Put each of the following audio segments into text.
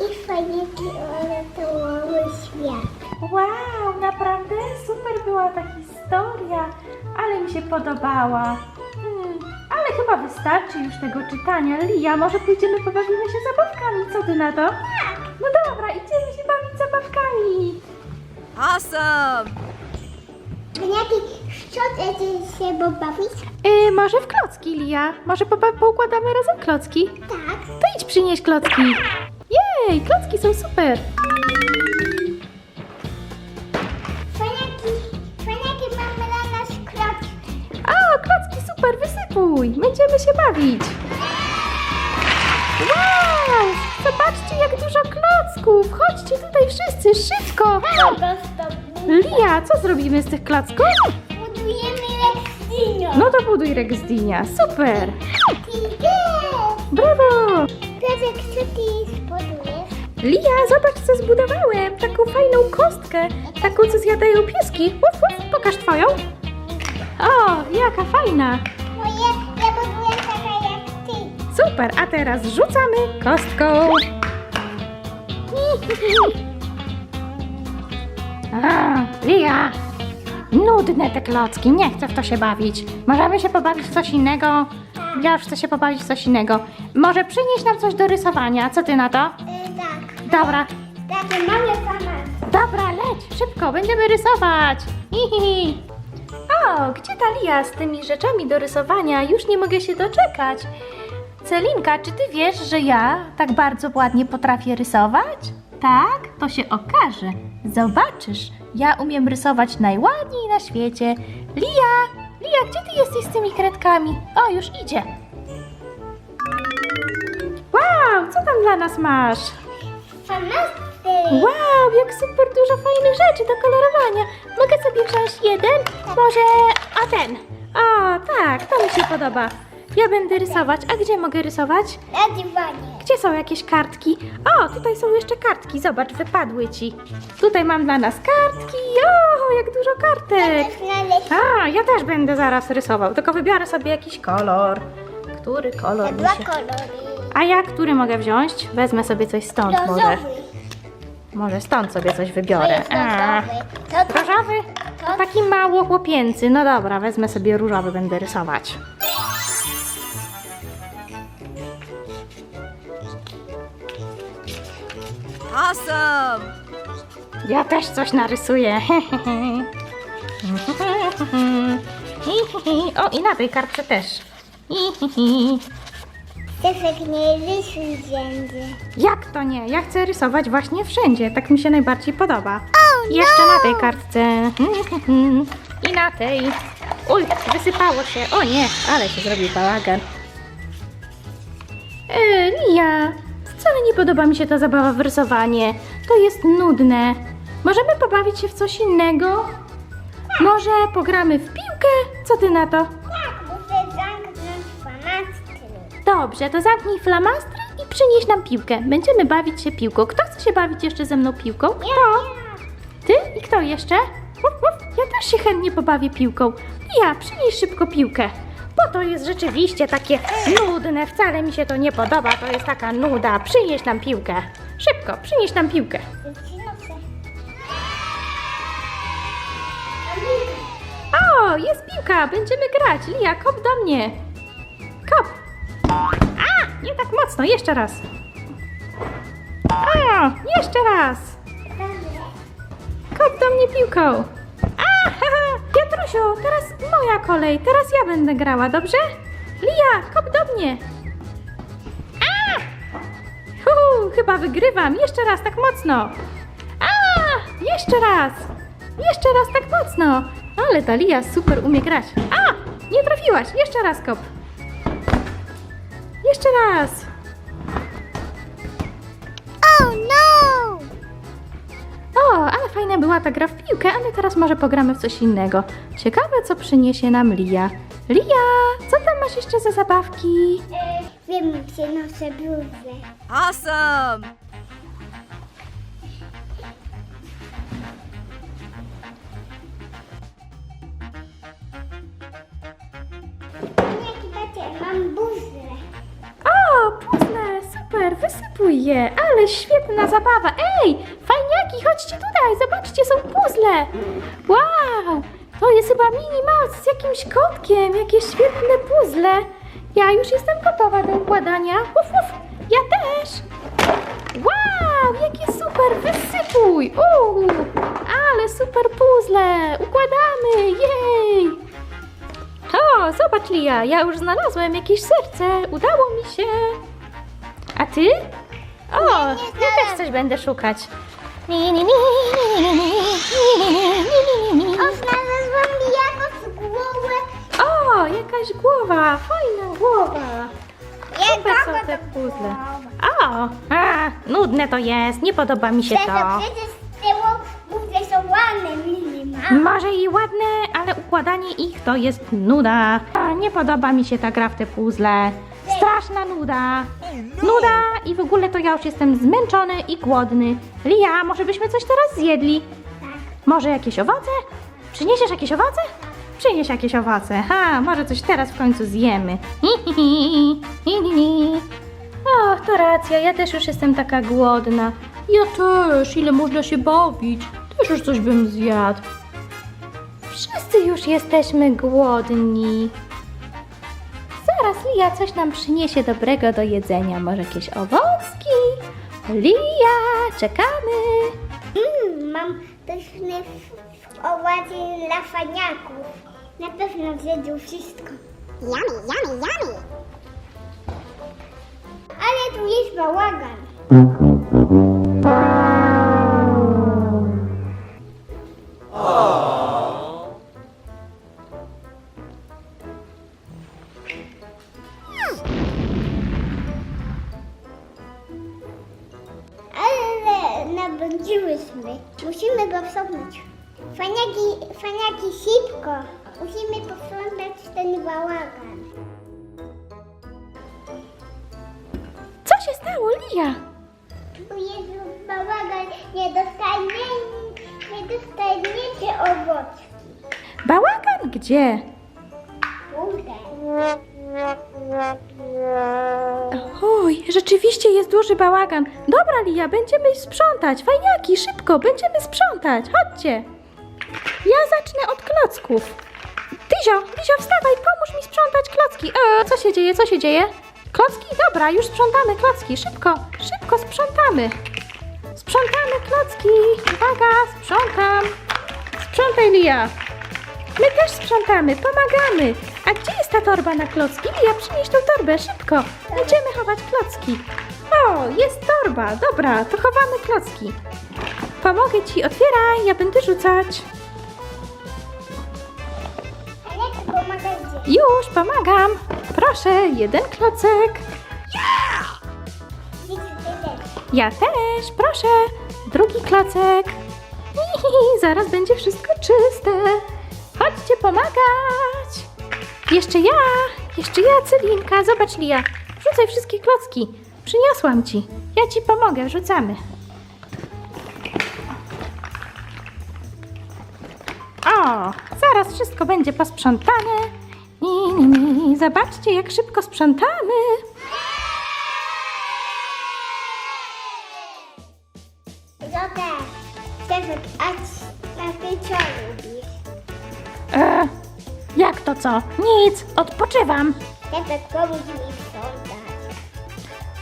i fajnie uratowały świat. Wow, naprawdę super była ta historia, ale mi się podobała. Hmm, ale chyba wystarczy już tego czytania. Lia, może pójdziemy pobawimy się zabawkami, co ty na to? Tak. No dobra, idziemy się bawić zabawkami. Awesome! Jaki chcecie się pobawić? Yy, może w klocki, Lia. Może popa- poukładamy razem klocki? Tak. To idź przynieść klocki. Jej, klocki są super. Fajniaki, fajniaki mamy dla nas kroki. O, klocki super, wysypuj. Będziemy się bawić. Wow, zobaczcie jak dużo klocków. Chodźcie tutaj wszyscy, szybko. Lia, co zrobimy z tych klocków? budujemy lekcyjną. No to buduj Rexdinia, super. Brawo. Piotrek, co ty? Lia, zobacz co zbudowałem. Taką fajną kostkę, taką co zjadają pieski. Uf, uf, pokaż twoją. O, jaka fajna. Ja, ja buduję taka jak ty. Super, a teraz rzucamy kostką. A, Lia, nudne te klocki, nie chcę w to się bawić. Możemy się pobawić w coś innego? Ja już chcę się pobawić w coś innego. Może przynieś nam coś do rysowania, co ty na to? Y, tak. Dobra, Takie mamy fama. dobra, leć, szybko, będziemy rysować. Hihi. O, gdzie ta Lia z tymi rzeczami do rysowania? Już nie mogę się doczekać. Celinka, czy ty wiesz, że ja tak bardzo ładnie potrafię rysować? Tak, to się okaże. Zobaczysz, ja umiem rysować najładniej na świecie. Lia, Lia, gdzie ty jesteś z tymi kredkami? O, już idzie. Wow, co tam dla nas masz? Famasty. Wow, jak super dużo fajnych rzeczy do kolorowania. Mogę sobie wziąć jeden? Może a ten? O, tak, to mi się podoba. Ja będę rysować. A gdzie mogę rysować? Na dywanie. Gdzie są jakieś kartki? O, tutaj są jeszcze kartki. Zobacz, wypadły ci. Tutaj mam dla nas kartki. O, jak dużo kartek. A, ja też będę zaraz rysował, tylko wybiorę sobie jakiś kolor. Który kolor mi dwa się... kolory. A ja który mogę wziąć? Wezmę sobie coś stąd może. Rozowy. Może stąd sobie coś To wybiorę. jest A, rozowy. To, to, różowy? To taki mało chłopięcy. No dobra, wezmę sobie różowy, będę rysować. Awesome! Ja też coś narysuję. O, i na tej kartce też. Stefek nie rysuj wszędzie. Jak to nie? Ja chcę rysować właśnie wszędzie. Tak mi się najbardziej podoba. Jeszcze na tej kartce. I na tej. Uj, wysypało się. O nie, ale się zrobił bałagan. E, Lia, wcale nie podoba mi się ta zabawa w rysowanie. To jest nudne. Możemy pobawić się w coś innego? Może pogramy w piłkę? Co ty na to? Dobrze, to zamknij flamastry i przynieś nam piłkę. Będziemy bawić się piłką. Kto chce się bawić jeszcze ze mną piłką? Kto? Ty i kto jeszcze? Ja też się chętnie pobawię piłką. Ja, przynieś szybko piłkę. Bo to jest rzeczywiście takie nudne. Wcale mi się to nie podoba. To jest taka nuda. Przynieś nam piłkę. Szybko, przynieś nam piłkę. O, jest piłka. Będziemy grać. Lia, kop do mnie. Kop. A, nie tak mocno. Jeszcze raz. A, jeszcze raz. Kop do mnie piłką. A. Piotrusiu, teraz moja kolej. Teraz ja będę grała, dobrze? Lia, kop do mnie. A! Chyba wygrywam. Jeszcze raz, tak mocno. A! Jeszcze raz. Jeszcze raz, tak mocno. Ale ta Lia super umie grać. A! Nie trafiłaś. Jeszcze raz kop. Jeszcze raz. Oh no! O, ale fajna była ta gra w piłkę, ale teraz może pogramy w coś innego. Ciekawe, co przyniesie nam Lia. Lia, co tam masz jeszcze za zabawki? E, wiem, gdzie noszę bluzę. Awesome! Ale świetna zabawa. Ej, fajniaki, chodźcie tutaj, zobaczcie, są puzzle. Wow, to jest chyba mini mouse z jakimś kotkiem, jakie świetne puzzle. Ja już jestem gotowa do układania. Uf, uf, ja też. Wow, jakie super, wysypuj. Uuu, ale super puzzle, układamy, jej. O, zobacz Lia, ja już znalazłem jakieś serce, udało mi się. A ty? O, ja też coś będę szukać. O, znalazłam jakąś głowę. O, jakaś głowa, fajna głowa. Super są te puzzle. O, a, nudne to jest, nie podoba mi się to. przecież są ładne, Może i ładne, ale układanie ich to jest nuda. A, nie podoba mi się ta gra w te puzzle. Straszna nuda. Nuda i w ogóle to ja już jestem zmęczony i głodny. Lia, może byśmy coś teraz zjedli? Może jakieś owoce? Przyniesiesz jakieś owoce? Przynieś jakieś owoce. Ha, może coś teraz w końcu zjemy. Och, to racja, ja też już jestem taka głodna. Ja też, ile można się bawić. Też już coś bym zjadł. Wszyscy już jesteśmy głodni. Zaraz Lia coś nam przyniesie dobrego do jedzenia. Może jakieś owocki? Lia, czekamy. Mm, mam pyszny owoce dla faniaków. Na pewno zjedzą wszystko. Yummy, yummy, yummy. Ale tu jest bałagan. Musimy go wsąknąć. Faniaki, faniaki szybko. Musimy posprzątać ten bałagan. Co się stało, Lia? Tu jest bałagan. Nie dostanie, nie dostaniecie owoców. Bałagan gdzie? Tutaj. Oj, rzeczywiście jest duży bałagan. Dobra, Lia, będziemy sprzątać. Fajniaki, szybko, będziemy sprzątać. Chodźcie. Ja zacznę od klocków. Tyzio, Tyzio, wstawaj, pomóż mi sprzątać klocki. E, co się dzieje, co się dzieje? Klocki? Dobra, już sprzątamy klocki. Szybko, szybko sprzątamy. Sprzątamy klocki. Uwaga, sprzątam. Sprzątaj, Lia. My też sprzątamy, pomagamy. A gdzie jest ta torba na klocki? Lia, przynieś tą torbę, szybko. Będziemy chować klocki. O, jest torba. Dobra, to chowamy klocki. Pomogę ci, otwieraj, ja będę rzucać. Ale. Już, pomagam. Proszę, jeden klocek. Widzicie też. Ja też, proszę. Drugi klocek. Zaraz będzie wszystko czyste. Chodźcie pomagać. Jeszcze ja, jeszcze ja, Celinka. Zobacz, Lia. Wrzucaj wszystkie klocki. Przyniosłam ci. Ja ci pomogę, wrzucamy. O, zaraz wszystko będzie posprzątane. Ni, ni, ni. Zobaczcie, jak szybko sprzątamy. Co? Nic, odpoczywam. Stefek, pomóż mi sprzątać.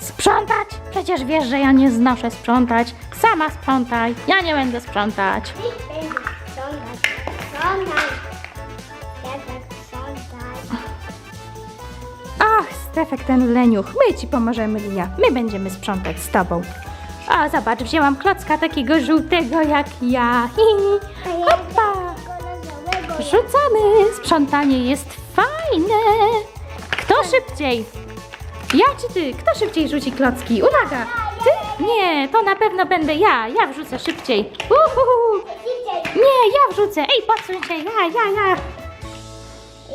Sprzątać? Przecież wiesz, że ja nie znoszę sprzątać. Sama sprzątaj. Ja nie będę sprzątać. Ty będziesz sprzątać. Sprzątaj. Stefek, sprzątaj. Ach, Stefek ten leniuch. My ci pomożemy, Lia. My będziemy sprzątać z tobą. O, zobacz, wzięłam klocka takiego żółtego jak ja. Hi, A hi. ja Hopa! Rzucamy. Sprzątanie jest fajne. Kto szybciej? Ja czy ty? Kto szybciej rzuci klocki? Uwaga! Ty? Nie, to na pewno będę ja. Ja wrzucę szybciej. Uhuhu. Nie, ja wrzucę. Ej, podsuń się. Ja, ja, ja.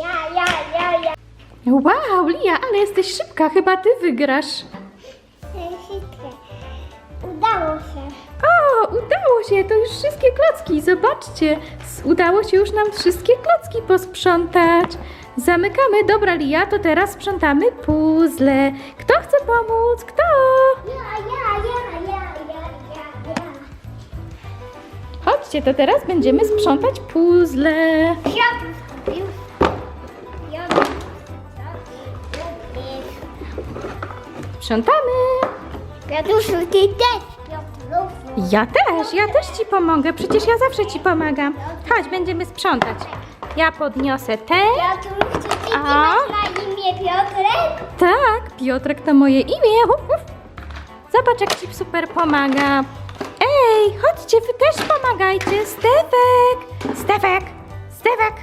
Ja, ja, ja, ja. Wow, Lia, ale jesteś szybka. Chyba ty wygrasz. Udało się udało się, to już wszystkie klocki, zobaczcie. Udało się już nam wszystkie klocki posprzątać. Zamykamy, dobra Lia, to teraz sprzątamy puzzle. Kto chce pomóc? Kto? Ja, ja, ja, ja, ja, ja, ja. Chodźcie, to teraz będziemy sprzątać puzzle. Sprzątamy. Ja duszę, też. Ja ja też, ja też ci pomogę. Przecież ja zawsze ci pomagam. Chodź, będziemy sprzątać. Ja podniosę te. Piotrusiu, ty, ty A? masz na imię Piotrek? Tak, Piotrek to moje imię. Uf, uf. Zobacz, jak ci super pomaga. Ej, chodźcie, wy też pomagajcie. Stefek! Stefek! Stefek!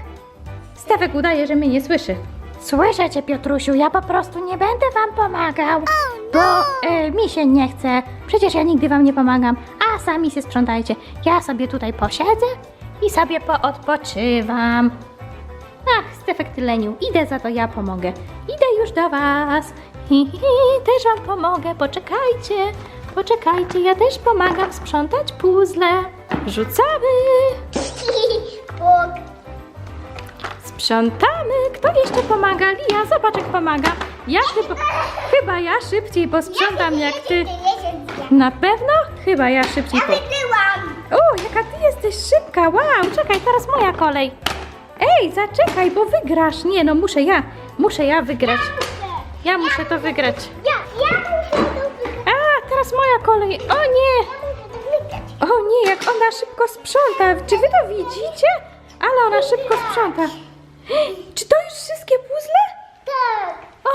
Stefek udaje, że mnie nie słyszy. Słyszę cię, Piotrusiu, ja po prostu nie będę wam pomagał, bo e, mi się nie chce. Przecież ja nigdy wam nie pomagam, a sami się sprzątajcie. Ja sobie tutaj posiedzę i sobie poodpoczywam. Ach, Stefek ty leniu, idę za to ja pomogę. Idę już do was. Hi, hi, też wam pomogę, poczekajcie. Poczekajcie, ja też pomagam sprzątać puzzle. Rzucamy, sprzątamy. Kto jeszcze pomaga? Lia, zobacz jak pomaga. Ja chyba, chyba ja szybciej posprzątam jak ty. Na pewno? Chyba ja szybciej Ja po... wygrałam. O, jaka ty jesteś szybka, wow, czekaj, teraz moja kolej. Ej, zaczekaj, bo wygrasz. Nie, no muszę ja, muszę ja wygrać. Ja muszę to wygrać. Ja, ja muszę to wygrać. A, teraz moja kolej. O nie, Ja muszę to wygrać. o nie, jak ona szybko sprząta. Czy wy to widzicie? Ale ona szybko sprząta. Czy to już wszystkie puzzle? Tak. O,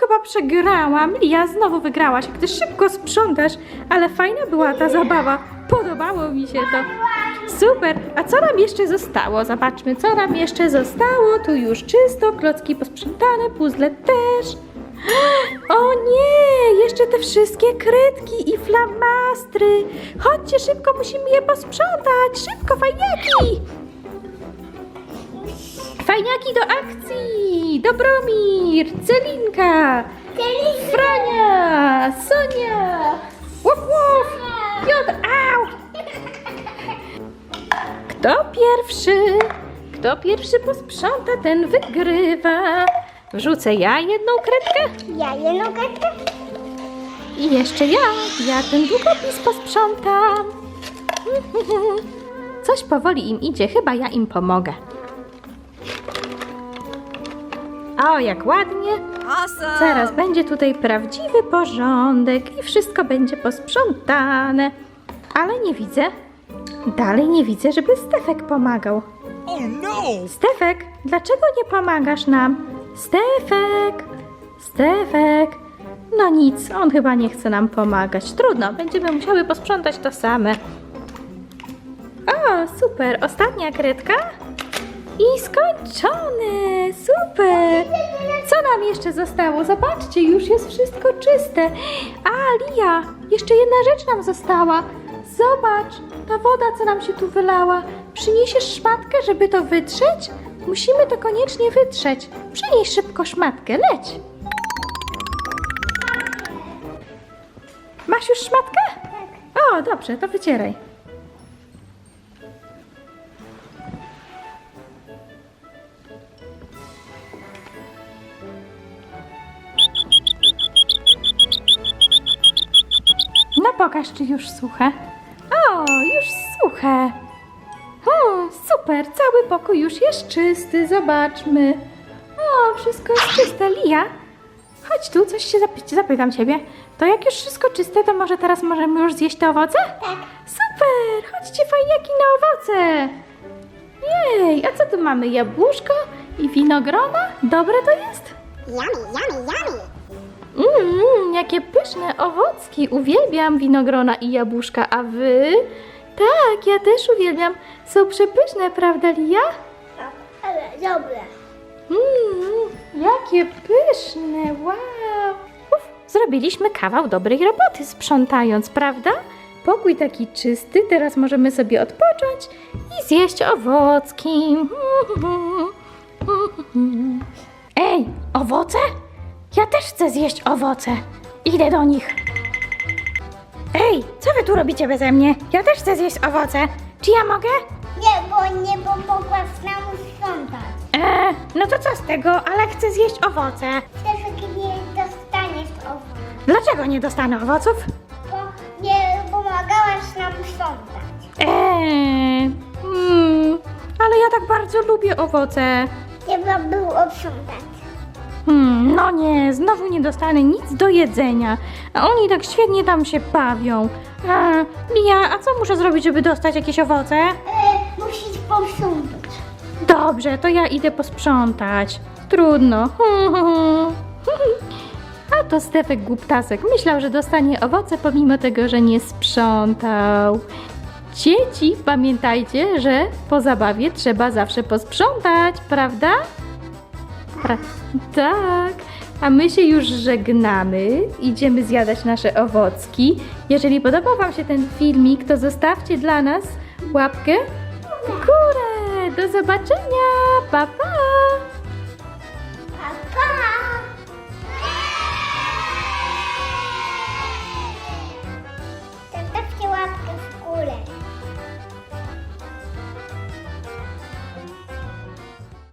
chyba przegrałam. Lia, znowu wygrałaś. Jak ty szybko sprzątasz, ale fajna była ta zabawa. Podobało mi się to. Super. A co nam jeszcze zostało? Zobaczmy, co nam jeszcze zostało. Tu już czysto, klocki posprzątane, puzzle też. O nie, jeszcze te wszystkie kredki i flamastry. Chodźcie szybko, musimy je posprzątać. Szybko, fajniaki. Fajniaki do akcji! Dobromir, Celinka, Frania, Sonia, Łuf, łuf, Piotr, au! Kto pierwszy? Kto pierwszy posprząta, ten wygrywa. Wrzucę ja jedną kredkę Ja jedną kartę. i jeszcze ja. Ja ten długopis posprzątam. Coś powoli im idzie, chyba ja im pomogę. O, jak ładnie. Awesome! Zaraz będzie tutaj prawdziwy porządek i wszystko będzie posprzątane. Ale nie widzę. Dalej nie widzę, żeby Stefek pomagał. Oh no! Stefek, dlaczego nie pomagasz nam? Stefek! Stefek! No nic, on chyba nie chce nam pomagać. Trudno, będziemy musiały posprzątać to same. O, super! Ostatnia kredka? I skończone! Super! Co nam jeszcze zostało? Zobaczcie, już jest wszystko czyste. A, Lia, jeszcze jedna rzecz nam została. Zobacz, ta woda, co nam się tu wylała. Przyniesiesz szmatkę, żeby to wytrzeć? Musimy to koniecznie wytrzeć. Przynieś szybko szmatkę, leć. Masz już szmatkę? O, dobrze, to wycieraj. Pokaż, czy już suche. O, już suche. O, super, cały pokój już jest czysty, zobaczmy. O, wszystko jest czyste. Lia, chodź tu, coś się zapy- zapytam ciebie. To jak już wszystko czyste, to może teraz możemy już zjeść te owoce? Tak. Super, chodźcie fajniaki na owoce. Jej, a co tu mamy? Jabłuszko i winogrona? Dobre to jest? Yummy, yummy, yummy. Mmm, jakie pyszne owocki. Uwielbiam winogrona i jabłuszka, a wy? Tak, ja też uwielbiam. Są przepyszne, prawda, Lia? Ale dobre. Mmm, jakie pyszne, wow. Uf, zrobiliśmy kawał dobrej roboty sprzątając, prawda? Pokój taki czysty, teraz możemy sobie odpocząć i zjeść owocki. Ej, owoce? Ja też chcę zjeść owoce. Idę do nich. Ej, co wy tu robicie beze mnie? Ja też chcę zjeść owoce. Czy ja mogę? Nie, bo nie pomogłaś nam sprzątać. Eee, no to co z tego, ale chcę zjeść owoce. Też nie dostaniesz owoc, Dlaczego nie dostanę owoców? bo nie pomagałaś nam sprzątać. Eee, mm, ale ja tak bardzo lubię owoce. Trzeba było oprzątać. Hmm, no nie, znowu nie dostanę nic do jedzenia. A oni tak świetnie tam się bawią. A, a co muszę zrobić, żeby dostać jakieś owoce? E, musisz posądzić. Dobrze, to ja idę posprzątać. Trudno. A to Stefek głuptasek. Myślał, że dostanie owoce, pomimo tego, że nie sprzątał. Dzieci, pamiętajcie, że po zabawie trzeba zawsze posprzątać, prawda? Pra- tak. A my się już żegnamy. Idziemy zjadać nasze owocki. Jeżeli podobał Wam się ten filmik, to zostawcie dla nas łapkę w górę. Do zobaczenia. Pa, pa.